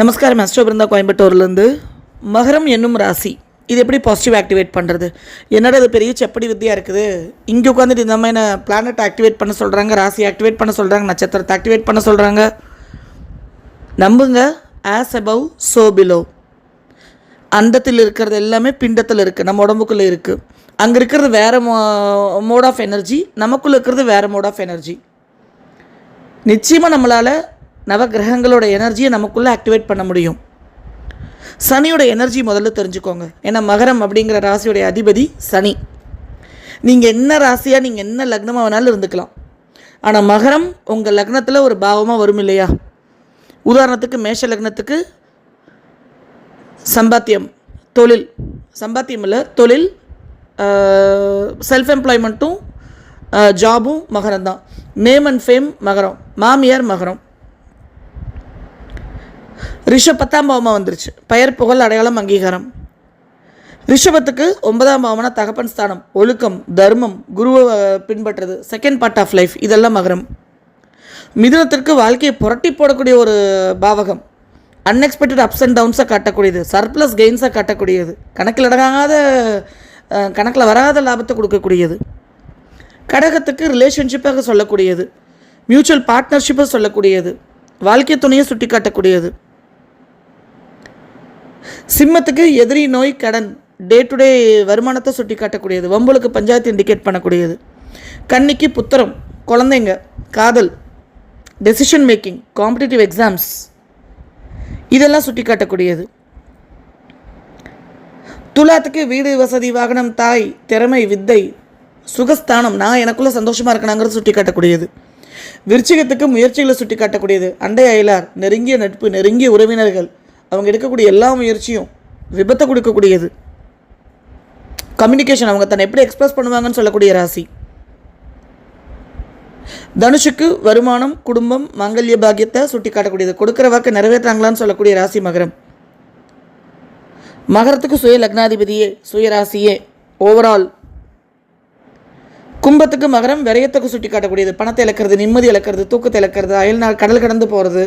நமஸ்காரம் அஸ்டோ பிருந்தா கோயம்புத்தூர்லேருந்து. மகரம் என்னும் ராசி இது எப்படி பாசிட்டிவ் ஆக்டிவேட் பண்ணுறது என்னடா இது பெரிய செப்படி வித்தியாக இருக்குது? இங்கே உட்காந்துட்டு இந்த மாதிரி பிளானட் ஆக்டிவேட் பண்ண சொல்கிறாங்க ராசி ஆக்டிவேட் பண்ண சொல்கிறாங்க நட்சத்திரத்தை ஆக்டிவேட் பண்ண சொல்கிறாங்க நம்புங்க ஆஸ் அபவ் சோ பிலோ அண்டத்தில் இருக்கிறது எல்லாமே பிண்டத்தில் இருக்குது நம்ம உடம்புக்குள்ளே இருக்குது அங்கே இருக்கிறது வேறு மோ மோட் ஆஃப் எனர்ஜி நமக்குள்ளே இருக்கிறது வேறு மோட் ஆஃப் எனர்ஜி நிச்சயமாக நம்மளால் நவகிரகங்களோட எனர்ஜியை நமக்குள்ளே ஆக்டிவேட் பண்ண முடியும். சனியோட எனர்ஜி முதல்ல தெரிஞ்சுக்கோங்க. ஏன்னா மகரம் அப்படிங்கிற ராசியோடைய அதிபதி சனி. நீங்கள் என்ன ராசியாக நீங்கள் என்ன லக்னமாக வேணாலும் இருந்துக்கலாம். ஆனால் மகரம் உங்கள் லக்னத்தில் ஒரு பாவமாக வரும் இல்லையா? உதாரணத்துக்கு மேஷ லக்னத்துக்கு சம்பாத்தியம் தொழில். சம்பாத்தியம் இல்லை தொழில் செல்ஃப் எம்ப்ளாய்மெண்ட்டும் ஜாபும் மகரம் தான் நேம் அண்ட் ஃபேம் மகரம். மாமியார் மகரம். ரிஷப் பத்தாம் பாவமாக வந்துருச்சு. பெயர் புகழ் அடையாளம் அங்கீகாரம். ரிஷபத்துக்கு ஒன்பதாம் பாவம்னா தகப்பன் ஸ்தானம் ஒழுக்கம் தர்மம் குருவை பின்பற்றது பின்பற்றுறது செகண்ட் பார்ட் ஆஃப் லைஃப் இதெல்லாம் மகரம். மிதுனத்திற்கு வாழ்க்கையை புரட்டி போடக்கூடிய ஒரு பாவகம். அன்எக்ஸ்பெக்டட் அப்ஸ் அண்ட் டவுன்ஸை காட்டக்கூடியது சர்ப்ளஸ் கெயின்ஸை காட்டக்கூடியது கணக்கில் அடங்காத கணக்கில் வராத லாபத்தை கொடுக்கக்கூடியது. கடகத்துக்கு ரிலேஷன்ஷிப்பாக சொல்லக்கூடியது மியூச்சுவல் பார்ட்னர்ஷிப்பாக சொல்லக்கூடியது வாழ்க்கை துணையை சுட்டி காட்டக்கூடியது சிம்மத்துக்கு எதிரி நோய் கடன் டே டு டே வருமானத்தை சுட்டி காட்டக்கூடியது வம்புளுக்கு பஞ்சாயத்து இண்டிகேட் பண்ணக்கூடியது. கன்னிக்கு புத்திரம் குழந்தைங்க காதல் டெசிஷன் மேக்கிங் காம்படிட்டிவ் எக்ஸாம்ஸ் இதெல்லாம் சுட்டி காட்டக்கூடியது துலாத்துக்கு வீடு வசதி வாகனம் தாய் திறமை வித்தை சுகஸ்தானம் நான் எனக்குள்ள சந்தோஷமாக இருக்கணுங்கிறது சுட்டி காட்டக்கூடியது விருச்சிகத்துக்கு முயற்சிகளை சுட்டி காட்டக்கூடியது அண்டை அயலார் நெருங்கிய நட்பு நெருங்கிய உறவினர்கள் அவங்க எடுக்கக்கூடிய எல்லா முயற்சியும் விபத்தை கொடுக்கக்கூடியது. கம்யூனிகேஷன் அவங்க தன்னை எப்படி எக்ஸ்பிரஸ் பண்ணுவாங்கன்னு சொல்லக்கூடிய ராசி. தனுஷுக்கு வருமானம் குடும்பம் மங்கல்ய பாக்கியத்தை சுட்டி காட்டக்கூடியது கொடுக்குற வாக்கு நிறைவேற்றாங்களான்னு சொல்லக்கூடிய ராசி மகரம். மகரத்துக்கு சுய லக்னாதிபதியே சுய ராசியே ஓவரால் கும்பத்துக்கு மகரம் விரயத்துக்கு சுட்டி காட்டக்கூடியது பணத்தை இழக்கிறது நிம்மதி இழக்கிறது தூக்கத்தை இழக்கிறது அயல் நாள் கடல் கடந்து போகிறது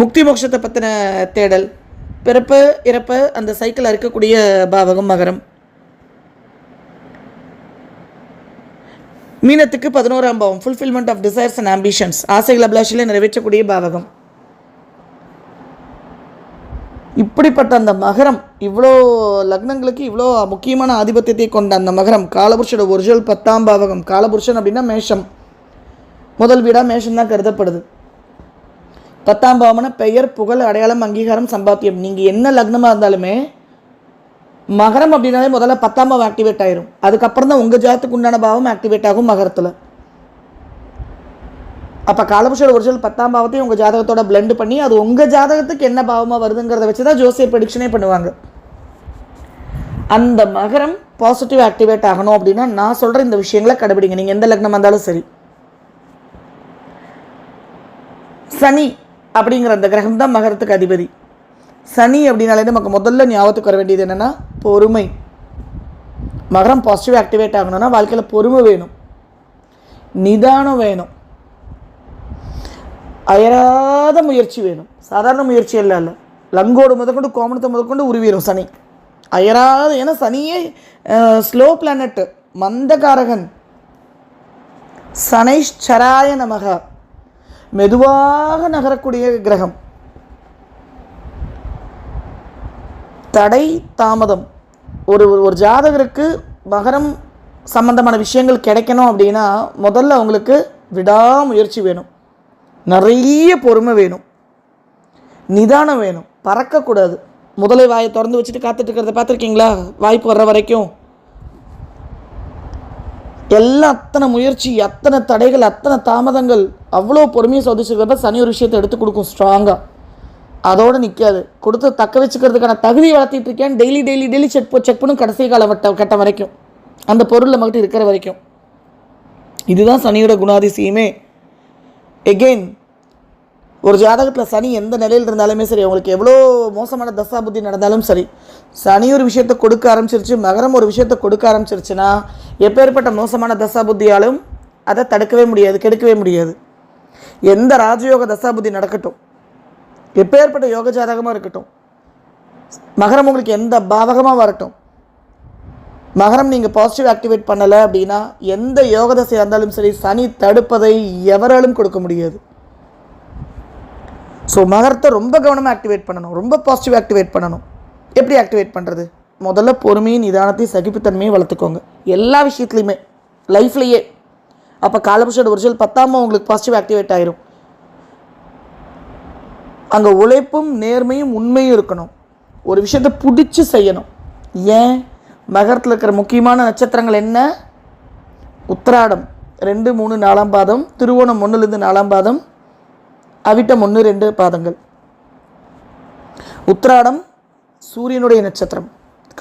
முக்தி மோட்சத்தை பற்றின தேடல். பிறப்பு இறப்பு அந்த சைக்கிள் இருக்கக்கூடிய பாவகம் மகரம். மீனத்துக்கு பதினோராம் பாவம் fulfilment of desires and ambitions ஆசைகள் அபிலாஷில நிறைவேற்றக்கூடிய பாவகம். இப்படிப்பட்ட அந்த மகரம் இவ்வளோ லக்னங்களுக்கு இவ்வளோ முக்கியமான ஆதிபத்தியத்தை கொண்ட அந்த மகரம் காலபுருஷோட ஒரிஜினல் பத்தாம் பாவகம் காலபுருஷன் அப்படின்னா மேஷம். முதல் வீடாக மேஷம் தான் கருதப்படுது. பத்தாம் பாவமான பெயர் புகழ் அடையாளம் அங்கீகாரம் சம்பாத்தியம். நீங்கள் என்ன லக்னமாக இருந்தாலுமே மகரம் அப்படின்னாலே முதல்ல பத்தாம் பாவம் ஆக்டிவேட் ஆயிரும். அதுக்கப்புறம் தான் உங்கள் ஜாத்துக்கு உண்டான பாவம் ஆக்டிவேட் ஆகும் மகரத்தில். அப்போ காலபுஷோட சொல் பத்தாம் பாவத்தையும் உங்கள் ஜாதகத்தோட blend பண்ணி அது உங்கள் ஜாதகத்துக்கு என்ன பாவமாக வருதுங்கிறத வச்சு தான் ஜோசிய ப்ரடிக்ஷனே பண்ணுவாங்க. அந்த மகரம் பாசிட்டிவ் ஆக்டிவேட் ஆகணும் அப்படின்னா நான் சொல்கிற இந்த விஷயங்களை கடைபிடிங்க. நீங்கள் எந்த லக்னம் வந்தாலும் சரி. சனி அப்படிங்கிற அந்த கிரகம் தான் மகரத்துக்கு அதிபதி. சனி அப்படின்னாலே நமக்கு முதல்ல ஞாபகத்துக்கு வர வேண்டியது என்னென்னா பொறுமை. மகரம் பாசிட்டிவ் ஆக்டிவேட் ஆகணும்னா வாழ்க்கையில் பொறுமை வேணும். நிதானம் வேணும். அயராத முயற்சி வேணும். சாதாரண முயற்சி இல்லை இல்லை லங்கோடு முதற்கொண்டு கோமணத்தை முதற்கொண்டு உருவிடும் சனி. அயராத ஏன்னா சனியே ஸ்லோ பிளானட்டு மந்தகாரகன். சனைச்சராய நமக. மெதுவாக நகரக்கூடிய கிரகம். தடை தாமதம். ஒரு ஒரு ஜாதகருக்கு மகரம் சம்பந்தமான விஷயங்கள் கிடைக்கணும் அப்படின்னா முதல்ல அவங்களுக்கு விடாமுயற்சி வேணும். நிறைய பொறுமை வேணும். நிதானம் வேணும். பறக்கக்கூடாது. முதலை வாயை திறந்து வச்சுட்டு காத்துட்டு இருக்கிறத பார்த்துருக்கீங்களா? வாய்ப்பு வர்ற வரைக்கும். எல்லாம் அத்தனை முயற்சி அத்தனை தடைகள் அத்தனை தாமதங்கள் அவ்வளோ பொறுமையை சோதிச்சிருக்கிறப்ப சனி ஒரு விஷயத்தை எடுத்து கொடுக்கும் ஸ்ட்ராங்காக அதோடு நிற்காது கொடுத்து தக்க வச்சுக்கிறதுக்கான தகுதி வளர்த்திட்டு இருக்கேன். Daily daily daily check check பண்ணும் கடைசி கால வட்ட கட்டம் வரைக்கும். அந்த பொருள் நம்மகிட்ட இருக்கிற வரைக்கும். இதுதான் சனியோட குணாதிசயமே. எகெயின் ஒரு ஜாதகத்தில் சனி எந்த நிலையில் இருந்தாலுமே சரி அவங்களுக்கு எவ்வளோ மோசமான தசா புத்தி நடந்தாலும் சரி சனி ஒரு விஷயத்தை கொடுக்க ஆரம்பிச்சிருச்சு மகரம் ஒரு விஷயத்தை கொடுக்க ஆரம்பிச்சிருச்சுன்னா எப்பேற்பட்ட மோசமான தசா புத்தியாலும் அதை தடுக்கவே முடியாது கெடுக்கவே முடியாது. எந்த ராஜயோக தசாபுதி நடக்கட்டும் எப்பேற்பட்ட யோக ஜாதகமாக இருக்கட்டும் மகரம் உங்களுக்கு எந்த பாவகமாக வரட்டும் மகரம் நீங்கள் பாசிட்டிவ் ஆக்டிவேட் பண்ணலை அப்படின்னா எந்த யோக தசையாக இருந்தாலும் சரி சனி தடுப்பதை எவராலும் கொடுக்க முடியாது. ஸோ மகரத்தை ரொம்ப கவனமாக ஆக்டிவேட் பண்ணணும் ரொம்ப பாசிட்டிவ் ஆக்டிவேட் பண்ணணும். எப்படி ஆக்டிவேட் பண்ணுறது முதல்ல பொறுமையும் நிதானத்தையும் சகிப்புத்தன்மையும் வளர்த்துக்கோங்க. எல்லா விஷயத்துலையுமே லைஃப்லையே அப்போ காலபுருஷோட ஒரிஜினல் பத்தாம உங்களுக்கு பாசிட்டிவ் ஆக்டிவேட் ஆயிரும். அங்கே உழைப்பும் நேர்மையும் உண்மையும் இருக்கணும். ஒரு விஷயத்தை பிடிச்சி செய்யணும். ஏன்? மகரத்தில் இருக்கிற முக்கியமான நட்சத்திரங்கள் என்ன? உத்திராடம். ரெண்டு மூணு நாலாம் பாதம். திருவோணம் ஒன்றுலேருந்து நாலாம் பாதம். அவிட்டம் ஒன்று ரெண்டு பாதங்கள். உத்திராடம் சூரியனுடைய நட்சத்திரம்.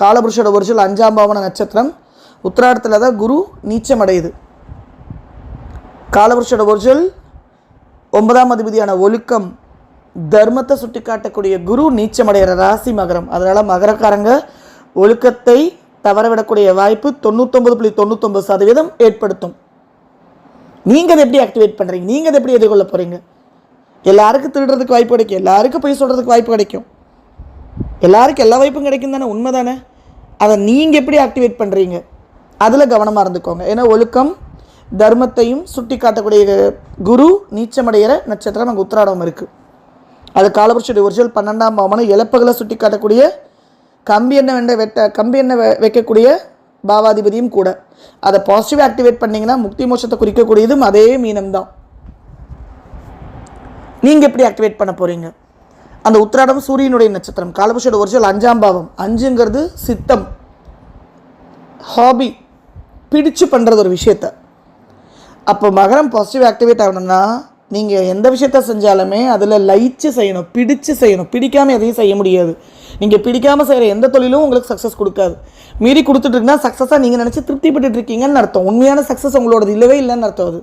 காலபுருஷோட ஒரிஜினல் அஞ்சாம் பாவன நட்சத்திரம். உத்திராடத்தில் தான் குரு நீச்சம் அடையுது. காலபுருஷோட ஒரிஜினல் ஒன்பதாம் அதிபதியான ஒழுக்கம் தர்மத்தை சுட்டி காட்டக்கூடிய குரு நீச்சமடைகிற ராசி மகரம். அதனால் மகரக்காரங்க ஒழுக்கத்தை தவறவிடக்கூடிய வாய்ப்பு தொண்ணூத்தொம்பது புள்ளி தொண்ணூத்தொம்பது சதவீதம் ஏற்படுத்தும். நீங்கள் அதை எப்படி ஆக்டிவேட் பண்ணுறீங்க நீங்கள் அதை எப்படி எதிர்கொள்ள போகிறீங்க எல்லாருக்கும் திருடுறதுக்கு வாய்ப்பு கிடைக்கும். எல்லாருக்கும் போய் சொல்கிறதுக்கு வாய்ப்பு கிடைக்கும். எல்லாருக்கும் எல்லா வாய்ப்பும் கிடைக்கும் தானே? உண்மை தானே? அதை நீங்கள் எப்படி ஆக்டிவேட் பண்ணுறீங்க அதில் கவனமாக இருந்துக்கோங்க. ஏன்னா ஒழுக்கம் தர்மத்தையும் சுட்டி காட்டக்கூடிய குரு நீச்சமடைகிற நட்சத்திரம் அங்கே உத்திராடம் இருக்குது அது காலபுருஷனுடைய ஒரிஜினல் பன்னெண்டாம் பாவமான இழப்புகளை சுட்டி காட்டக்கூடிய கம்பி எண்ணெய் வெண்ட வெட்ட கம்பி எண்ணெய் வைக்கக்கூடிய பாவாதிபதியும் கூட. அதை பாசிட்டிவ் ஆக்டிவேட் பண்ணிங்கன்னா முக்தி மோட்சத்தை குறிக்கக்கூடியதும் அதே மீனம் தான். நீங்கள் எப்படி ஆக்டிவேட் பண்ண போகிறீங்க அந்த உத்திராடம் சூரியனுடைய நட்சத்திரம் காலபுருஷோட ஒரிஜினல் அஞ்சாம் பாவம். அஞ்சுங்கிறது சித்தம். ஹாபி பிடிச்சு பண்ணுறது ஒரு விஷயத்த. அப்போ மகரம் பாசிட்டிவ் ஆக்டிவேட் ஆகணும்னா நீங்கள் எந்த விஷயத்த செஞ்சாலுமே அதில் லயிச்சு செய்யணும் பிடிச்சு செய்யணும். பிடிக்காமல் எதையும் செய்ய முடியாது. நீங்கள் பிடிக்காமல் செய்கிற எந்த தொழிலும் உங்களுக்கு சக்ஸஸ் கொடுக்காது. மீறி கொடுத்துட்டு சக்ஸஸாக நீங்கள் நினச்சி திருப்திப்பட்டு இருக்கீங்கன்னு அர்த்தம். உண்மையான சக்ஸஸ் உங்களோடது இல்லவே இல்லைன்னு அர்த்தம் அது.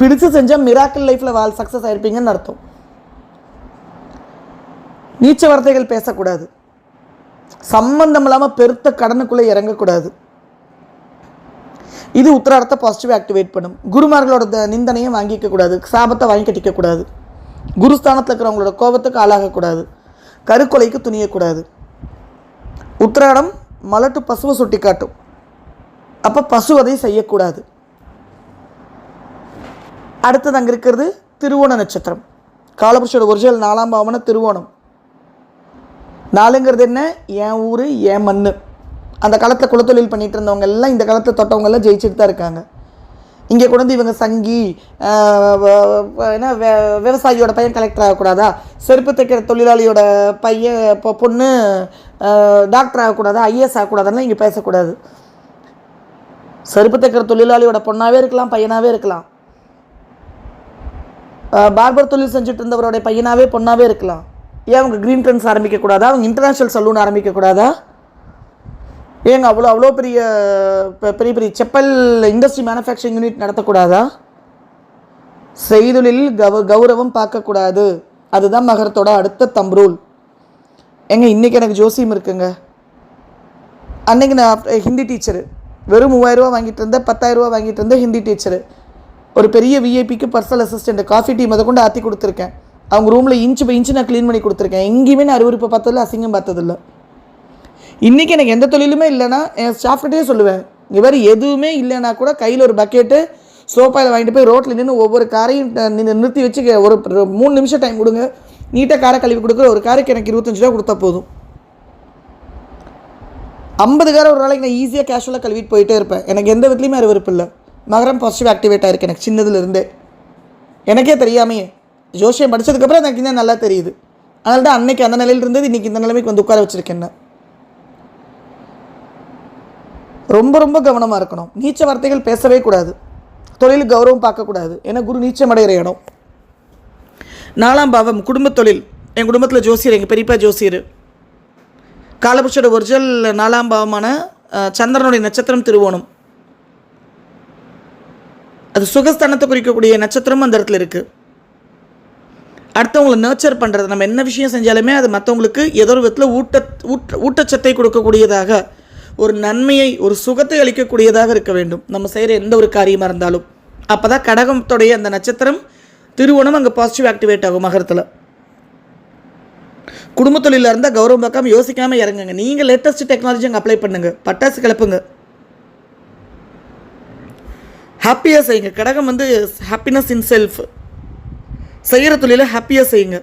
பிடிச்சு செஞ்சால் மிராக்கிள் லைஃப்பில் வாழ் சக்ஸஸ் ஆகிருப்பீங்கன்னு அர்த்தம். நீச்ச வார்த்தைகள் பேசக்கூடாது. சம்பந்தம் இல்லாமல் பெருத்த கடனுக்குள்ளே இறங்கக்கூடாது. இது உத்திராடத்தை பாசிட்டிவ் ஆக்டிவேட் பண்ணும். குருமார்களோட நிந்தனையும் வாங்கிக்க கூடாது. சாபத்தை வாங்கி கட்டிக்கக்கூடாது குருஸ்தானத்தில் இருக்கிறவங்களோட கோபத்துக்கு ஆளாகக்கூடாது கருக்கொலைக்கு துணியக்கூடாது உத்திராடம் மலட்டு பசுவை சுட்டி காட்டும் அப்போ பசுவதை செய்யக்கூடாது. அடுத்தது அங்கே இருக்கிறது திருவோண நட்சத்திரம். காலபுருஷோட ஒரிஜினல் நாலாம் பாவன திருவோணம். நாலுங்கிறது என்ன? என் ஊர் என் மண்ணு. அந்த காலத்தில் குலத்தொழில் பண்ணிகிட்டு இருந்தவங்க எல்லாம் இந்த காலத்தில் தொட்டவங்க எல்லாம் ஜெயிச்சுட்டு தான் இருக்காங்க. இங்கே கொண்டு வந்து இவங்க சங்கி என்ன விவசாயியோட பையன் கலெக்டர் ஆகக்கூடாதா? செருப்பு தைக்கிற தொழிலாளியோட பையன் இப்போ பொண்ணு டாக்டர் ஆகக்கூடாதா? ஐஏஎஸ் ஆகக்கூடாதுன்னு இங்கே பேசக்கூடாது. செருப்பு தைக்கிற தொழிலாளியோட பொண்ணாகவே இருக்கலாம் பையனாகவே இருக்கலாம். பார்பர் தொழில் செஞ்சுட்டு இருந்தவருடைய பையனாகவே பொண்ணாகவே இருக்கலாம். ஏன் அவங்க க்ரீன் ட்ரெண்ட்ஸ் ஆரம்பிக்கக்கூடாதா? அவங்க இன்டர்நேஷ்னல் சலூன் ஆரம்பிக்கக்கூடாதா? ஏங்க அவ்வளோ அவ்வளோ பெரிய பெ- பெரிய பெரிய செப்பல் இண்டஸ்ட்ரி மேனுஃபேக்சரிங் யூனிட் நடத்தக்கூடாதா? செய்தொழில் கௌ கௌரவம் பார்க்கக்கூடாது. அதுதான் மகரத்தோட அடுத்த தம்ரூல் ஏங்க இன்றைக்கி எனக்கு ஜோசியம் இருக்குங்க. அன்னைக்கு நான் ஹிந்தி டீச்சரு வெறும் மூவாயிரரூவா வாங்கிட்டு இருந்தேன் பத்தாயிரரூவா வாங்கிட்டு இருந்தேன் ஹிந்தி டீச்சரு ஒரு பெரிய விஐபிக்கு பர்சனல் அசிஸ்டண்ட் காஃபி டீ அதை கொண்டு ஆற்றி கொடுத்துருக்கேன். அவங்க ரூமில் இன்ச்சு பை இன்ச்சு நான் க்ளீன் பண்ணி கொடுத்துருக்கேன். எங்கேயுமே நான் அறிவுறுப்பை பார்த்ததில்ல அசிங்கம் பார்த்ததில்ல. இன்றைக்கி எனக்கு எந்த தொழிலுமே இல்லைன்னா என் ஸ்டாஃப்கிட்டே சொல்லுவேன். இங்கே வேறு எதுவுமே இல்லைன்னா கூட கையில் ஒரு பக்கெட்டு சோப்பாயில் வாங்கிட்டு போய் ரோட்டில் நின்று ஒவ்வொரு காரையும் நின்று நிறுத்தி வச்சு ஒரு மூணு நிமிஷம் டைம் கொடுங்க. நீட்டாக காரை கழுவி கொடுக்குற ஒரு காருக்கு எனக்கு இருபத்தஞ்சு ரூபா கொடுத்தா போதும். ஐம்பது காரை ஒரு நாளைக்கு நான் ஈஸியாக கேஷுவலாக கழுவிட்டு போயிட்டே இருப்பேன். எனக்கு எந்த விதத்துலையுமே அறிவிப்பு இல்லை. மகரம் பாசிட்டிவ் ஆக்டிவேட் ஆகிருக்கு எனக்கு சின்னதுலேருந்தே எனக்கே தெரியாமையே. ஜோஷியம் படித்ததுக்கப்புறம் எனக்கு இன்னும் நல்லா தெரியுது. அதனால தான் அன்னைக்கு அந்த நிலையில் இருந்தது இன்றைக்கி இந்த நிலைமைக்கு வந்து உட்கார வச்சுருக்கேன் என்ன ரொம்ப ரொம்ப கவனமாக இருக்கணும். நீச்ச வார்த்தைகள் பேசவே கூடாது. தொழில் கௌரவம் பார்க்கக்கூடாது ஏன்னா குரு நீச்சம் அடைகிற இடம். நாலாம் பாவம் குடும்பத் தொழில். என் குடும்பத்தில் ஜோசியர் எங்கள் பெரியப்பா ஜோசியர். காலபுருஷோட ஒரிஜினல் நாலாம் பாவமான சந்திரனுடைய நட்சத்திரம் திருவோணம். அது சுகஸ்தானத்தை குறிக்கக்கூடிய நட்சத்திரமும் அந்த இடத்துல இருக்குது அடுத்தவங்களை நர்ச்சர் பண்ணுறது நம்ம என்ன விஷயம் செஞ்சாலுமே அது மற்றவங்களுக்கு ஏதோ ஒரு விதத்தில் ஊட்ட ஊட்ட ஊட்டச்சத்தை கொடுக்கக்கூடியதாக ஒரு நன்மையை ஒரு சுகத்தை அளிக்கக்கூடியதாக இருக்க வேண்டும். நம்ம செய்கிற எந்த ஒரு காரியமாக இருந்தாலும். அப்போ தான் கடகத்துடைய அந்த நட்சத்திரம் திருவோணம் அங்கே பாசிட்டிவ் ஆக்டிவேட் ஆகும் மகரத்தில். குடும்ப தொழிலில் இருந்தால் கௌரவம் பார்க்காம யோசிக்காமல் இறங்குங்க. நீங்கள் லேட்டஸ்ட் டெக்னாலஜி அங்கே அப்ளை பண்ணுங்க. பட்டாசு கிளப்புங்க. ஹாப்பியாக செய்யுங்க. கடகம் வந்து ஹாப்பினஸ் இன் செல்ஃப் செய்கிற தொழிலை ஹாப்பியாக செய்யுங்க.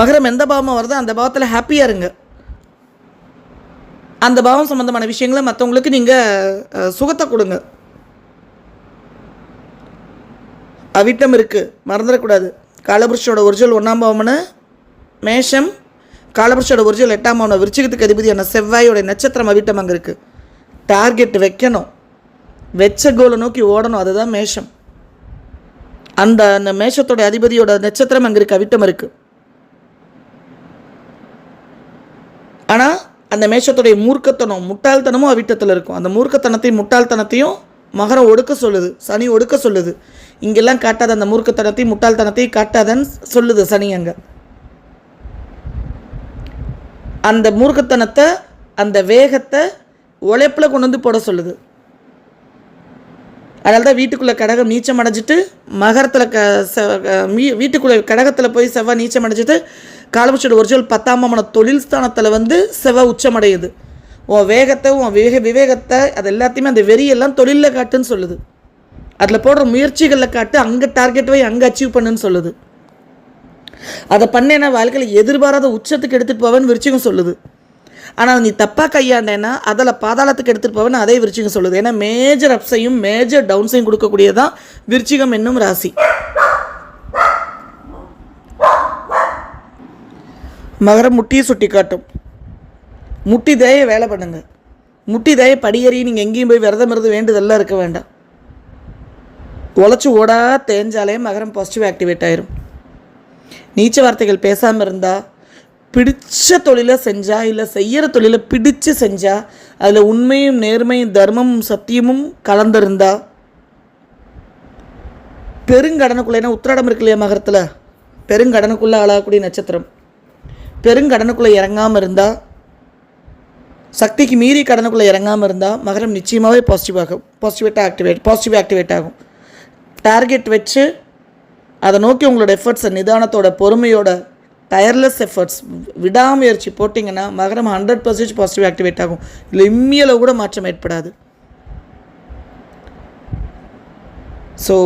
மகரம் எந்த பாவமாக வருதோ அந்த பாவத்தில் ஹாப்பியாக இருங்க. அந்த பாவம் சம்மந்தமான விஷயங்களை மற்றவங்களுக்கு நீங்கள் சுகத்தை கொடுங்க. அவிட்டம் இருக்குது மறந்துடக்கூடாது. காலபுருஷோட ஒரிஜினல் ஒன்றாம் பாவம்னு? மேஷம். காலபுருஷோட ஒரிஜினல் எட்டாம் பாவம் விருச்சிகத்துக்கு அதிபதியான செவ்வாயோட நட்சத்திரம் அவிட்டம் அங்கே இருக்குது டார்கெட் வைக்கணும். வெச்ச கோலை நோக்கி ஓடணும். அதுதான் மேஷம். அந்த அந்த மேஷத்தோட அதிபதியோட நட்சத்திரம் அங்கே இருக்குது அவிட்டம் இருக்குது ஆனால் அந்த மேஷத்துடைய மூர்க்கத்தனம் முட்டாள்தனமும் அவிட்டத்தில் இருக்கும். அந்த மூர்க்கத்தனத்தையும் முட்டாள்தனத்தையும் மகரம் ஒடுக்க சொல்லுது சனி ஒடுக்க சொல்லுது. இங்கெல்லாம் காட்டாத அந்த மூர்க்கத்தனத்தையும் முட்டாள்தனத்தையும் காட்டாதன்னு சொல்லுது சனி அங்கே. அந்த மூர்க்கத்தனத்தை அந்த வேகத்தை உழைப்பில் கொண்டு வந்து போட சொல்லுது. அதனால தான் வீட்டுக்குள்ளே கடகம் நீச்சம் அடைஞ்சிட்டு மகரத்தில் க வீட்டுக்குள்ளே கடகத்தில் போய் செவ்வாய் நீச்சம் அடைஞ்சிட்டு காலபட்சோட ஒரிஜினல் பத்தாம் மன தொழில் ஸ்தானத்தில் வந்து செவ்வாய் உச்சமடையுது. உன் வேகத்தை உன் வேக விவேகத்தை அது எல்லாத்தையுமே அந்த வெறியெல்லாம் தொழிலில் காட்டுன்னு சொல்லுது. அதில் போடுற முயற்சிகளில் காட்டு அங்கே டார்கெட் வை அங்கே அச்சீவ் பண்ணுன்னு சொல்லுது. அதை பண்ணேன்னா வாழ்க்கையில் எதிர்பாராத உச்சத்துக்கு எடுத்துகிட்டு போவேன்னு விருச்சிகம் சொல்லுது. ஆனால் நீ தப்பாக கையாண்டேன்னா அதில் பாதாளத்துக்கு எடுத்துகிட்டு போவேன்னு அதே விருச்சிகம் சொல்லுது. ஏன்னா மேஜர் அப்ஸையும் மேஜர் டவுன்ஸையும் கொடுக்கக்கூடியதான் விருச்சிகம் என்னும் ராசி. மகரம் முட்டியை சுட்டி காட்டும். முட்டி தேய வேலை பண்ணுங்க. முட்டி தேய படியேறி நீங்கள் எங்கேயும் போய் விரதம் இருந்து வேண்டுதெல்லாம் இருக்க வேண்டாம். உழைச்சி ஓடா தேஞ்சாலே மகரம் பாசிட்டிவ் ஆக்டிவேட் ஆயிரும். நீச்ச வார்த்தைகள் பேசாமல் இருந்தால் பிடிச்ச தொழிலை செஞ்சா இல்லை செய்கிற தொழிலை பிடிச்சு செஞ்சா அதில் உண்மையும் நேர்மையும் தர்மமும் சத்தியமும் கலந்திருந்தா பெருங்கடனுக்குள்ள ஏன்னா உத்திராடம் இருக்கு இல்லையா மகரத்தில்? பெருங்கடனுக்குள்ளே ஆளாகக்கூடிய நட்சத்திரம். பெருங்கடனுக்குள்ளே இறங்காமல் இருந்தால் சக்திக்கு மீறி கடனுக்குள்ளே இறங்காமல் இருந்தால் மகரம் நிச்சயமாகவே பாசிட்டிவ் ஆகும் பாசிட்டிவேட்டாக ஆக்டிவேட் பாசிட்டிவ் ஆக்டிவேட் ஆகும். டார்கெட் வச்சு அதை நோக்கி உங்களோட எஃபர்ட்ஸை நிதானத்தோட பொறுமையோட டயர்லெஸ் எஃபர்ட்ஸ் விடாமுயற்சி போட்டிங்கன்னா மகரம் ஹண்ட்ரட் பர்சன்டேஜ் பாசிட்டிவ் ஆக்டிவேட் ஆகும். இல்லை இம்மியளவு கூட மாற்றம் ஏற்படாது. ஸோ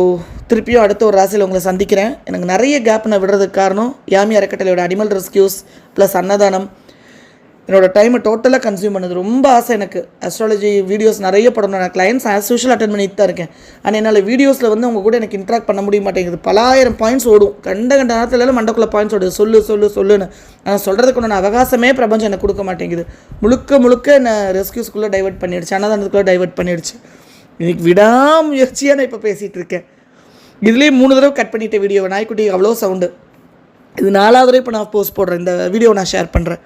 திருப்பியும் அடுத்த ஒரு ராசியில் உங்களை சந்திக்கிறேன். எனக்கு நிறைய கேப் நான் விடுறதுக்கு காரணம் யாமி அறக்கட்டளையோட அனிமல் ரெஸ்கியூஸ் ப்ளஸ் அன்னதானம். என்னோட டைமை டோட்டலாக கன்சியூம் பண்ணுது ரொம்ப ஆசை எனக்கு. அஸ்ட்ராலஜி வீடியோஸ் நிறைய படணும். நான் கிளைண்ட்ஸ் ஆஸ் யூஷுவல் அட்டன் பண்ணிட்டு தான் இருக்கேன். ஆனால் என்னால் வீடியோஸில் வந்து அவங்க கூட எனக்கு இன்ட்ராக்ட் பண்ண முடிய மாட்டேங்குது. பலாயிரம் பாயிண்ட்ஸ் ஓடும். கண்ட கண்ட நேரத்துலலாம் மண்டக்குள்ள பாயிண்ட்ஸ் ஓடுது. சொல்லு சொல்லு சொல்லுன்னு. நான் சொல்கிறதுக்கு நான் அவகாசமே பிரபஞ்சம் எனக்கு கொடுக்க மாட்டேங்குது. முழுக்க முழுக்க என்னை ரெஸ்கியூஸ்குள்ளே டைவர்ட் பண்ணிடுச்சு. அன்னதானத்துக்குள்ளே டைவர்ட் பண்ணிடுச்சு. இன்னைக்கு விடாமுயற்சியாக நான் இப்போ பேசிகிட்டு இருக்கேன். இதுலேயே மூணு தடவை கட் பண்ணிட்டேன் வீடியோ நாய்க்குட்டி அவ்வளோ சவுண்டு இது நாலாவது தடவை இப்போ நான் போஸ்ட் போடுறேன். இந்த வீடியோ நான் ஷேர் பண்ணுறேன்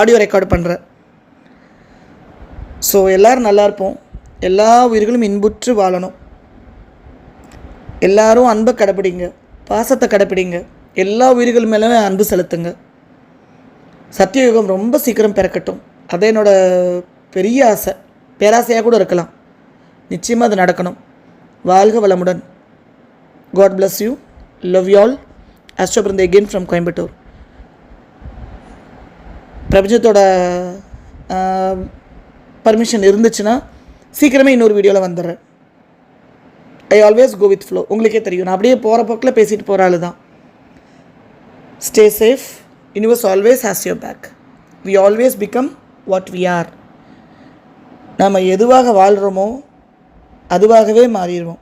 ஆடியோ ரெக்கார்டு பண்ணுறேன் ஸோ எல்லோரும் நல்லா இருப்போம். எல்லா உயிர்களும் இன்புற்று வாழணும். எல்லாரும் அன்பை கடைப்பிடிங்க. பாசத்தை கடைப்பிடிங்க. எல்லா உயிர்கள் மேலே அன்பு செலுத்துங்க. சத்தியயுகம் ரொம்ப சீக்கிரம் பிறக்கட்டும். அது என்னோடய பெரிய ஆசை. பேராசையாக கூட இருக்கலாம். நிச்சயமாக அது நடக்கணும். வாழ்க வளமுடன். God bless you love you all Astro பிறந்த எகெயின் ஃப்ரம் கோயம்புத்தூர் பிரபஞ்சத்தோட பர்மிஷன் இருந்துச்சுன்னா சீக்கிரமே இன்னொரு வீடியோவில் வந்துடுறேன். I always go with flow உங்களுக்கே தெரியும். நான் அப்படியே போகிற போக்கில் பேசிட்டு போகிற ஆள் தான் stay safe universe always has your back we always become what we are நாம் எதுவாக வாழ்கிறோமோ அதுவாகவே மாறிடுவோம்.